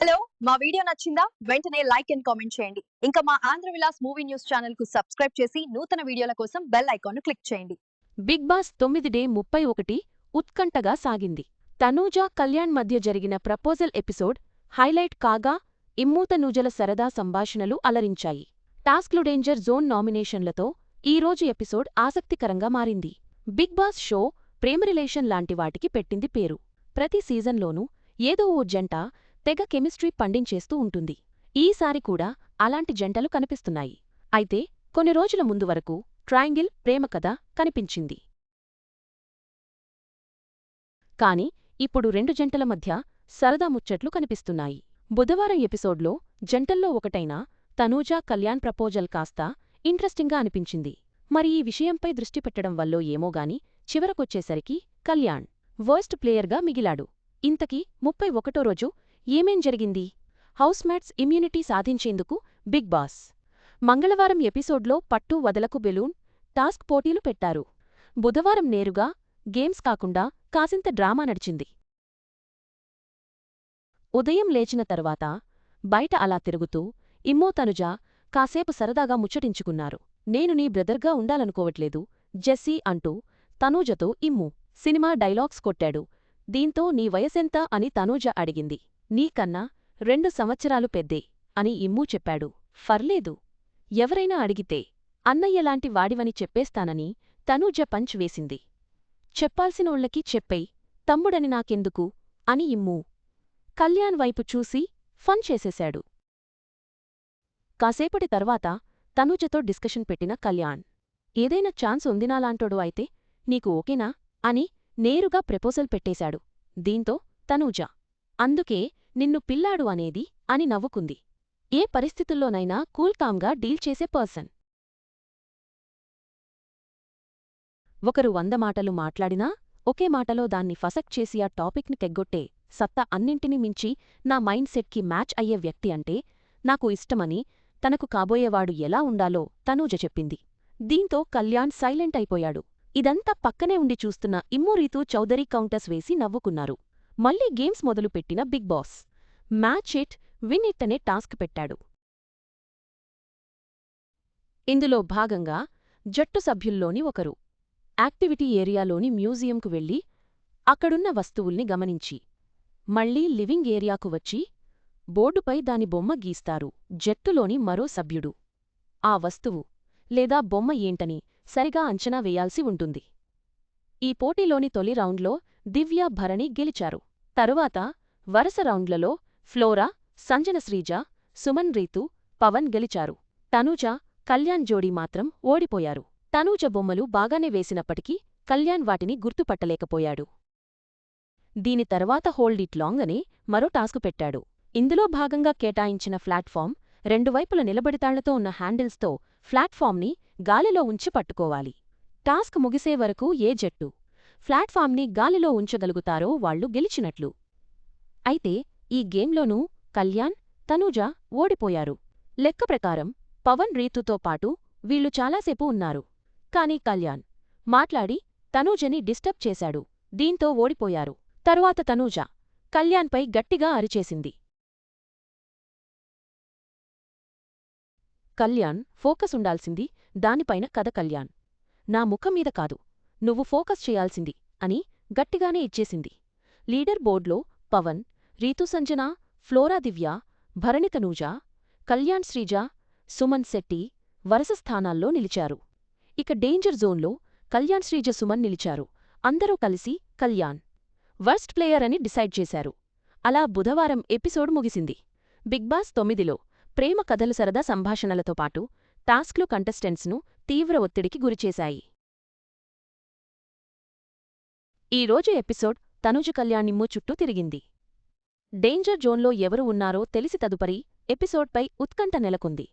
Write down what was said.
Hello మా video నచ్చిందా? వెంటనే లైక్ అండ్ కామెంట్ చేయండి. ఇంకా మా ఆంధ్ర విలాస్ మూవీ న్యూస్ ఛానల్కు సబ్స్క్రైబ్ చేసి నూతన వీడియోల కోసం బెల్ ఐకాన్ క్లిక్ చేయండి. బిగ్ బాస్ తొమ్మిది డే ముప్పై ఒకటి ఉత్కంఠగా సాగింది. తనూజ కళ్యాణ్ మధ్య జరిగిన ప్రపోజల్ ఎపిసోడ్ హైలైట్ కాగా ఇమ్మూతనూజల సరదా సంభాషణలు అలరించాయి. టాస్క్లు డేంజర్ జోన్ నామినేషన్లతో ఈ రోజు ఎపిసోడ్ ఆసక్తికరంగా మారింది. బిగ్ బాస్ షో ప్రేమ రిలేషన్ లాంటి వాటికి పెట్టింది పేరు. ప్రతి సీజన్లోనూ ఏదో ఓ జంట తెగ కెమిస్ట్రీ పండించేస్తూ ఉంటుంది. ఈసారి కూడా అలాంటి జంటలు కనిపిస్తున్నాయి. అయితే కొన్ని రోజుల ముందు వరకు ట్రయాంగిల్ ప్రేమ కథ కనిపించింది. కాని ఇప్పుడు రెండు జంటల మధ్య సరదా ముచ్చట్లు కనిపిస్తున్నాయి. బుధవారం ఎపిసోడ్లో జంటల్లో ఒకటైన తనూజా కళ్యాణ్ ప్రపోజల్ కాస్త ఇంట్రెస్టింగ్గా అనిపించింది. మరి ఈ విషయంపై దృష్టి పెట్టడం వల్లో ఏమోగాని చివరకొచ్చేసరికి కళ్యాణ్ వర్స్ట్ ప్లేయర్గా మిగిలాడు. ఇంతకీ ముప్పై ఒకటో రోజు ఏమేం జరిగింది? హౌస్మేట్స్ ఇమ్యూనిటీ సాధించేందుకు బిగ్ బాస్. మంగళవారం ఎపిసోడ్లో పట్టు వదలకు బెలూన్ టాస్క్ పోటీలు పెట్టారు. బుధవారం నేరుగా గేమ్స్ కాకుండా కాసింత డ్రామా నడిచింది. ఉదయం లేచిన తర్వాత బయట అలా తిరుగుతూ ఇమ్మో తనుజ కాసేపు సరదాగా ముచ్చటించుకున్నారు. నేను నీ బ్రదర్గా ఉండాలనుకోవట్లేదు జెస్సీ అంటూ తనూజతో ఇమ్ము సినిమా డైలాగ్స్ కొట్టాడు. దీంతో నీ వయసెంత అని తనూజ అడిగింది. నీకన్నా రెండు సంవత్సరాలు పెద్దే అని ఇమ్మూ చెప్పాడు. ఫర్లేదు. ఎవరైనా అడిగితే అన్నయ్యలాంటి వాడివని చెప్పేస్తానని తనూజ పంచ్ వేసింది. చెప్పాల్సినోళ్ళకి చెప్పై తమ్ముడని నాకెందుకు? అని ఇమ్మూ కళ్యాణ్ వైపు చూసి ఫన్ చేసేశాడు. కాసేపటి తర్వాత తనూజతో డిస్కషన్ పెట్టిన కళ్యాణ్ ఏదైనా ఛాన్స్ ఉందినాలాంటోడు అయితే నీకు ఓకేనా? అని నేరుగా ప్రపోజల్ పెట్టేశాడు. దీంతో తనూజ అందుకే నిన్ను పిల్లాడు అనేది అని నవ్వుకుంది. ఏ పరిస్థితుల్లోనైనా కూల్కామ్గా డీల్ చేసే పర్సన్. ఒకరు వంద మాటలు మాట్లాడినా ఒకే మాటలో దాన్ని ఫసక్ చేసి ఆ టాపిక్ని తెగ్గొట్టే సత్తా అన్నింటినీ మించి నా మైండ్ సెట్కి మ్యాచ్ అయ్యే వ్యక్తి అంటే నాకు ఇష్టమని తనకు కాబోయేవాడు ఎలా ఉండాలో తనూజ చెప్పింది. దీంతో కళ్యాణ్ సైలెంట్ అయిపోయాడు. ఇదంతా పక్కనే ఉండి చూస్తున్న ఇమ్మూరీతూ చౌదరి కౌంటర్స్ వేసి నవ్వుకున్నారు. మళ్ళీ గేమ్స్ మొదలుపెట్టిన Big Boss. Match it win it అనే టాస్క్ పెట్టాడు. ఇందులో భాగంగా జట్టు సభ్యుల్లోని ఒకరు. యాక్టివిటీ ఏరియాలోని మ్యూజియంకు వెళ్ళి అక్కడున్న వస్తువుల్ని గమనించి మళ్ళీ లివింగ్ ఏరియాకు వచ్చి బోర్డుపై దాని బొమ్మ గీస్తారు జట్టులోని మరో సభ్యుడు. ఆ వస్తువు లేదా బొమ్మ ఏంటని సరిగా అంచనా వేయాల్సి ఉంటుంది. ఈ పోటీలోని తొలి రౌండ్లో దివ్యా భరణి గెలిచారు. తరువాత వరుస రౌండ్లలో ఫ్లోరా సంజన శ్రీజ సుమన్ రీతు పవన్ గెలిచారు. తనూజ కళ్యాణ్ జోడీ మాత్రం ఓడిపోయారు. తనూజ బొమ్మలు బాగానే వేసినప్పటికీ కళ్యాణ్ వాటిని గుర్తుపట్టలేకపోయాడు. దీని తర్వాత హోల్డ్ ఇట్ లాంగ్ అని మరో టాస్క్ పెట్టాడు. ఇందులో భాగంగా కేటాయించిన ప్లాట్ఫామ్ రెండు వైపుల నిలబడితాళ్ళతో ఉన్న హ్యాండిల్స్తో ప్లాట్ఫామ్ని గాలిలో ఉంచి పట్టుకోవాలి. టాస్క్ ముగిసే వరకు ఏ జట్టు ప్లాట్ఫామ్ని గాలిలో ఉంచగలుగుతారో వాళ్ళు గెలిచినట్లు. అయితే ఈ గేమ్లోనూ కళ్యాణ్ తనూజ ఓడిపోయారు. లెక్క ప్రకారం పవన్ రీతుతో పాటు వీళ్ళు చాలాసేపు ఉన్నారు. కాని కళ్యాణ్ మాట్లాడి తనూజని డిస్టర్బ్ చేశాడు. దీంతో ఓడిపోయారు. తరువాత తనూజ కళ్యాణ్పై గట్టిగా అరిచేసింది. కళ్యాణ్ ఫోకస్ ఉండాల్సింది దానిపైన కథ కళ్యాణ్. నా ముఖం మీద కాదు. నువ్వు ఫోకస్ చేయాల్సింది అని గట్టిగానే ఇచ్చేసింది. లీడర్ బోర్డ్లో పవన్ రీతుసంజన ఫ్లోరా దివ్య భరణితనూజ కళ్యాణ్ శ్రీజ సుమన్ శెట్టి వరస స్థానాల్లో నిలిచారు. ఇక డేంజర్ జోన్లో కళ్యాణ్ శ్రీజ సుమన్ నిలిచారు. అందరూ కలిసి కళ్యాణ్ వర్స్ట్ ప్లేయర్ అని డిసైడ్ చేశారు. అలా బుధవారం ఎపిసోడ్ ముగిసింది. బిగ్ బాస్ తొమ్మిదిలో ప్రేమ కథలు సరదా సంభాషణలతో పాటు టాస్క్లు కంటెస్టెంట్స్ను తీవ్ర ఒత్తిడికి గురిచేశాయి. ఈ రోజు ఎపిసోడ్ తనుజు కళ్యాణిమ్ము చుట్టూ తిరిగింది. డేంజర్ జోన్లో ఎవరు ఉన్నారో తెలిసి తదుపరి ఎపిసోడ్పై ఉత్కంఠ నెలకొంది.